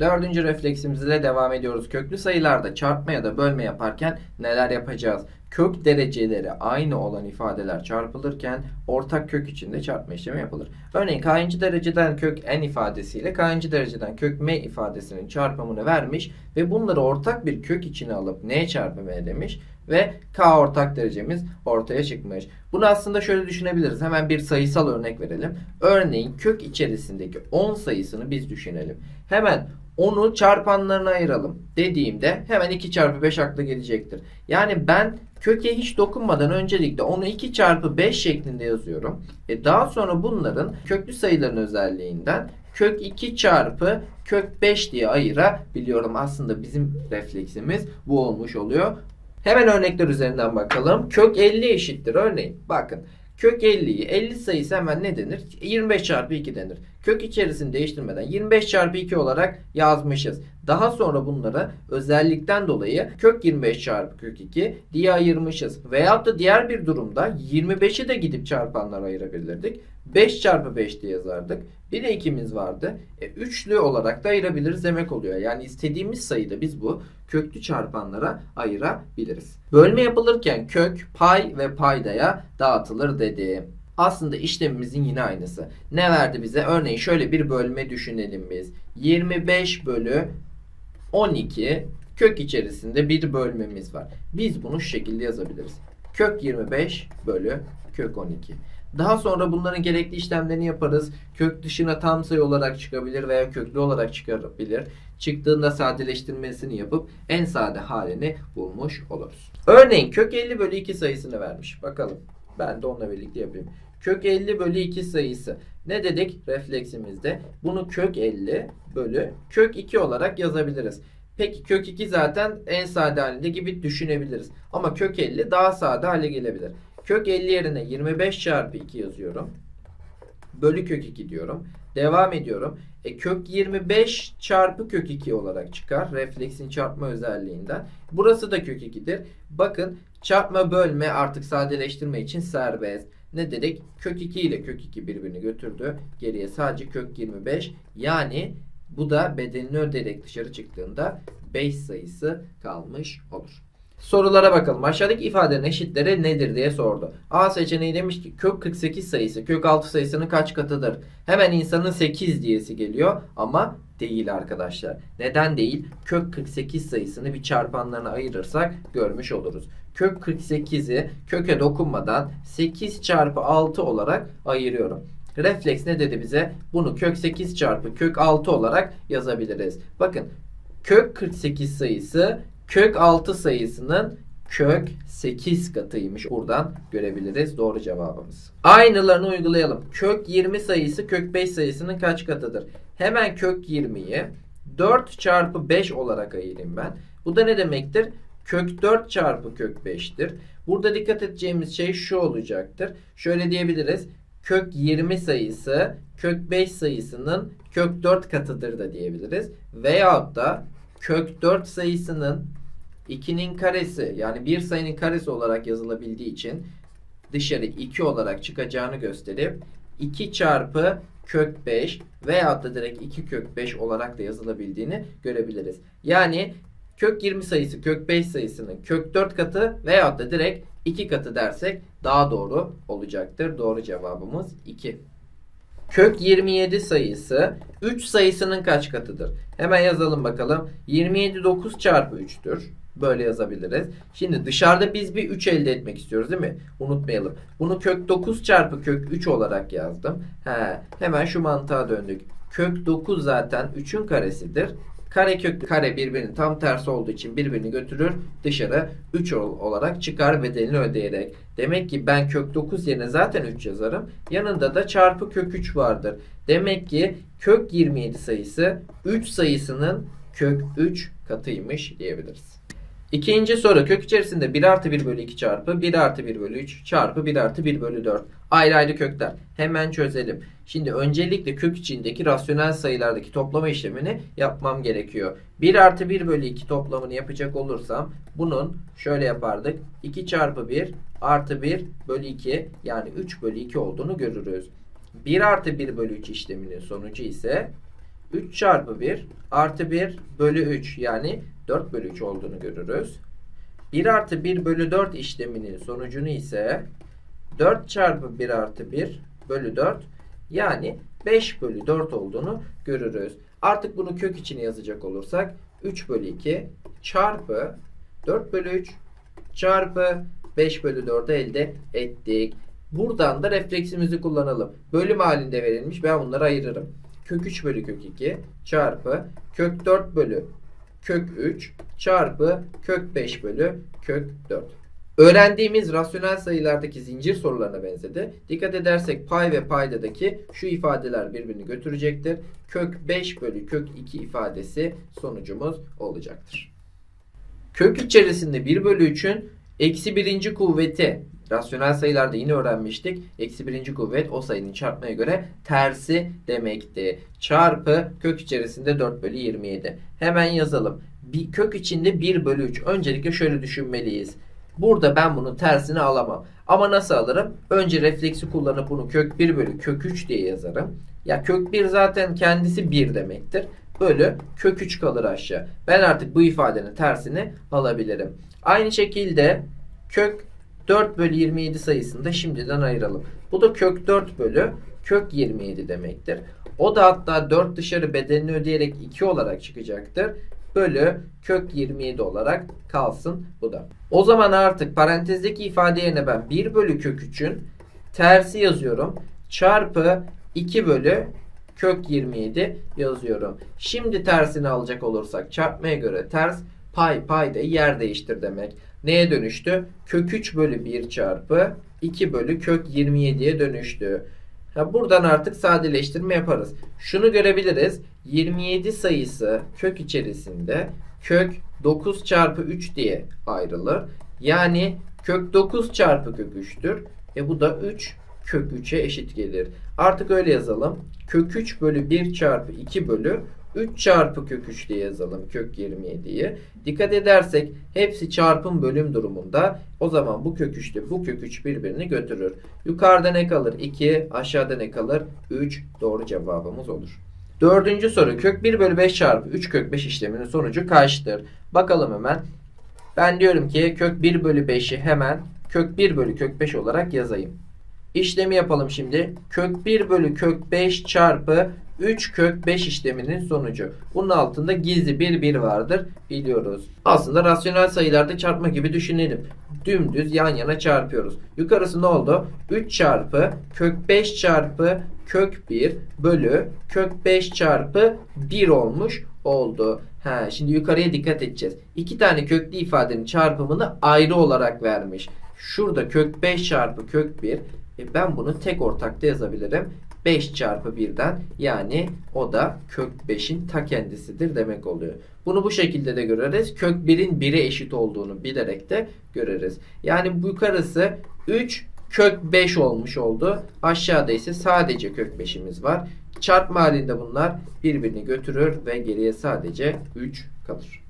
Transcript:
Dördüncü refleksimizle devam ediyoruz. Köklü sayılarda çarpma ya da bölme yaparken neler yapacağız? Kök dereceleri aynı olan ifadeler çarpılırken ortak kök içinde çarpma işlemi yapılır. Örneğin k'yıncı dereceden kök n ifadesiyle k'yıncı dereceden kök m ifadesinin çarpımını vermiş ve bunları ortak bir kök içine alıp n çarpı m demiş ve k ortak derecemiz ortaya çıkmış. Bunu aslında şöyle düşünebiliriz. Hemen bir sayısal örnek verelim. Örneğin kök içerisindeki 10 sayısını biz düşünelim. Hemen onu çarpanlarına ayıralım dediğimde hemen 2 çarpı 5 akla gelecektir. Yani ben köke hiç dokunmadan öncelikle onu 2 çarpı 5 şeklinde yazıyorum. E daha sonra bunların köklü sayıların özelliğinden kök 2 çarpı kök 5 diye ayırabiliyorum. Aslında bizim refleksimiz bu olmuş oluyor. Hemen örnekler üzerinden bakalım. Kök 50 eşittir. Örneğin bakın. Kök 50'yi 50 sayısı hemen ne denir? 25 çarpı 2 denir. Kök içerisini değiştirmeden 25 çarpı 2 olarak yazmışız. Daha sonra bunları özellikten dolayı kök 25 çarpı kök 2 diye ayırmışız. Veyahut da diğer bir durumda 25'i de gidip çarpanlara ayırabilirdik. 5 çarpı 5 diye yazardık. Bir de 2'miz vardı. E, üçlü olarak da ayırabiliriz demek oluyor. Yani istediğimiz sayıda biz bu köklü çarpanlara ayırabiliriz. Bölme yapılırken kök, pay ve paydaya dağıtılır dedi. Aslında işlemimizin yine aynısı. Ne verdi bize? Örneğin şöyle bir bölme düşünelim biz. 25 bölü 12 kök içerisinde bir bölmemiz var. Biz bunu şu şekilde yazabiliriz. Kök 25 bölü kök 12. Daha sonra bunların gerekli işlemlerini yaparız. Kök dışına tam sayı olarak çıkabilir veya köklü olarak çıkabilir. Çıktığında sadeleştirmesini yapıp en sade halini bulmuş oluruz. Örneğin kök 50 bölü 2 sayısını vermiş. Bakalım. Ben de onunla birlikte yapayım. Kök 50 bölü 2 sayısı. Ne dedik refleksimizde? Bunu kök 50 bölü kök 2 olarak yazabiliriz. Peki kök 2 zaten en sade halinde gibi düşünebiliriz. Ama kök 50 daha sade hale gelebilir. Kök 50 yerine 25 çarpı 2 yazıyorum. Bölü kök 2 diyorum. Devam ediyorum. E, kök 25 çarpı kök 2 olarak çıkar. Refleksin çarpma özelliğinden. Burası da kök 2'dir. Bakın çarpma bölme artık sadeleştirme için serbest. Ne dedik? Kök 2 ile kök 2 birbirini götürdü. Geriye sadece kök 25. Yani bu da bedelini ödeyerek dışarı çıktığında 5 sayısı kalmış olur. Sorulara bakalım. Aşağıdaki ifadenin eşitleri nedir diye sordu. A seçeneği demiş ki kök 48 sayısı kök 6 sayısının kaç katıdır? Hemen insanın 8 diyesi geliyor ama değil arkadaşlar. Neden değil? Kök 48 sayısını bir çarpanlarına ayırırsak görmüş oluruz. Kök 48'i köke dokunmadan 8 çarpı 6 olarak ayırıyorum. Refleks ne dedi bize? Bunu kök 8 çarpı kök 6 olarak yazabiliriz. Bakın kök 48 sayısı kök 6 sayısının kök 8 katıymış. Buradan görebiliriz doğru cevabımız. Aynılarını uygulayalım. Kök 20 sayısı kök 5 sayısının kaç katıdır? Hemen kök 20'yi 4 çarpı 5 olarak ayırayım ben. Bu da ne demektir? Kök 4 çarpı kök 5'tir. Burada dikkat edeceğimiz şey şu olacaktır. Şöyle diyebiliriz. Kök 20 sayısı kök 5 sayısının kök 4 katıdır da diyebiliriz. Veyahut da kök 4 sayısının 2'nin karesi yani bir sayının karesi olarak yazılabildiği için dışarı 2 olarak çıkacağını gösterip 2 çarpı kök 5 veyahut da direkt 2 kök 5 olarak da yazılabildiğini görebiliriz. Yani kök 20 sayısı kök 5 sayısının kök 4 katı veyahut da direkt 2 katı dersek daha doğru olacaktır. Doğru cevabımız 2. Kök 27 sayısı 3 sayısının kaç katıdır? Hemen yazalım bakalım. 27 9 çarpı 3'tür. Böyle yazabiliriz. Şimdi dışarıda biz bir 3 elde etmek istiyoruz değil mi? Unutmayalım. Bunu kök 9 çarpı kök 3 olarak yazdım. He, hemen şu mantığa döndük. Kök 9 zaten 3'ün karesidir. Kare kök kare birbirinin tam tersi olduğu için birbirini götürür. Dışarı 3 olarak çıkar bedelini ödeyerek. Demek ki ben kök 9 yerine zaten 3 yazarım. Yanında da çarpı kök 3 vardır. Demek ki kök 27 sayısı 3 sayısının kök 3 katıymış diyebiliriz. İkinci soru kök içerisinde 1 artı 1 bölü 2 çarpı 1 artı 1 bölü 3 çarpı 1 artı 1 bölü 4 ayrı ayrı kökler. Hemen çözelim. Şimdi öncelikle kök içindeki rasyonel sayılardaki toplama işlemini yapmam gerekiyor. 1 artı 1 bölü 2 toplamını yapacak olursam bunun şöyle yapardık. 2 çarpı 1 artı 1 bölü 2 yani 3 bölü 2 olduğunu görürüz. 1 artı 1 bölü 3 işleminin sonucu ise 3 çarpı 1 artı 1 bölü 3 yani 4 bölü 3 olduğunu görürüz. 1 artı 1 bölü 4 işleminin sonucunu ise 4 çarpı 1 artı 1 bölü 4 yani 5 bölü 4 olduğunu görürüz. Artık bunu kök içine yazacak olursak 3 bölü 2 çarpı 4 bölü 3 çarpı 5 bölü 4'ü elde ettik. Buradan da refleksimizi kullanalım. Bölüm halinde verilmiş. Ben bunları ayırırım. Kök 3 bölü kök 2 çarpı kök 4 bölü kök 3 çarpı kök 5 bölü kök 4. Öğrendiğimiz rasyonel sayılardaki zincir sorularına benzedi. Dikkat edersek pay ve paydadaki şu ifadeler birbirini götürecektir. Kök 5 bölü kök 2 ifadesi sonucumuz olacaktır. Kök içerisinde 1 bölü 3'ün eksi birinci kuvveti rasyonel sayılarda yine öğrenmiştik. Eksi birinci kuvvet o sayının çarpmaya göre tersi demekti. Çarpı kök içerisinde 4 bölü 27. Hemen yazalım. Bir, kök içinde 1 bölü 3. Öncelikle şöyle düşünmeliyiz. Burada ben bunun tersini alamam. Ama nasıl alırım? Önce refleksi kullanıp bunu kök 1 bölü kök 3 diye yazarım. Ya kök 1 zaten kendisi 1 demektir. Bölü kök 3 kalır aşağı. Ben artık bu ifadenin tersini alabilirim. Aynı şekilde kök 4 bölü 27 sayısını da şimdiden ayıralım. Bu da kök 4 bölü kök 27 demektir. O da hatta 4 dışarı bedelini ödeyerek 2 olarak çıkacaktır. Bölü kök 27 olarak kalsın bu da. O zaman artık parantezdeki ifade yerine ben 1 bölü kök 3'ün tersi yazıyorum. Çarpı 2 bölü kök 27 yazıyorum. Şimdi tersini alacak olursak çarpmaya göre ters pay payda yer değiştir demek. Neye dönüştü? Kök 3 bölü 1 çarpı 2 bölü kök 27'ye dönüştü. Ha, buradan artık sadeleştirme yaparız. Şunu görebiliriz. 27 sayısı kök içerisinde kök 9 çarpı 3 diye ayrılır. Yani kök 9 çarpı kök 3'tür. E bu da 3 kök 3'e eşit gelir. Artık öyle yazalım. Kök 3 bölü 1 çarpı 2 bölü 3 çarpı kök 3 diye yazalım kök 27'yi. Dikkat edersek hepsi çarpım bölüm durumunda. O zaman bu kök 3 de bu kök 3 birbirini götürür. Yukarıda ne kalır? 2. Aşağıda ne kalır? 3. Doğru cevabımız olur. Dördüncü soru. Kök 1 bölü 5 çarpı 3 kök 5 işleminin sonucu kaçtır? Bakalım hemen. Ben diyorum ki kök 1 bölü 5'i hemen kök 1 bölü kök 5 olarak yazayım. İşlemi yapalım şimdi. Kök 1 bölü kök 5 çarpı 3 kök 5 işleminin sonucu. Bunun altında gizli bir 1 vardır biliyoruz. Aslında rasyonel sayılarda çarpma gibi düşünelim. Dümdüz yan yana çarpıyoruz. Yukarısı ne oldu? 3 çarpı kök 5 çarpı kök 1 bölü kök 5 çarpı 1 olmuş oldu. Ha, şimdi yukarıya dikkat edeceğiz. İki tane köklü ifadenin çarpımını ayrı olarak vermiş. Şurada kök 5 çarpı kök 1 e ben bunu tek ortakta yazabilirim. 5 çarpı 1'den yani o da kök 5'in ta kendisidir demek oluyor. Bunu bu şekilde de göreriz. Kök 1'in 1'e eşit olduğunu bilerek de göreriz. Yani bu yukarısı 3 kök 5 olmuş oldu. Aşağıda ise sadece kök 5'imiz var. Çarpma halinde bunlar birbirini götürür ve geriye sadece 3 kalır.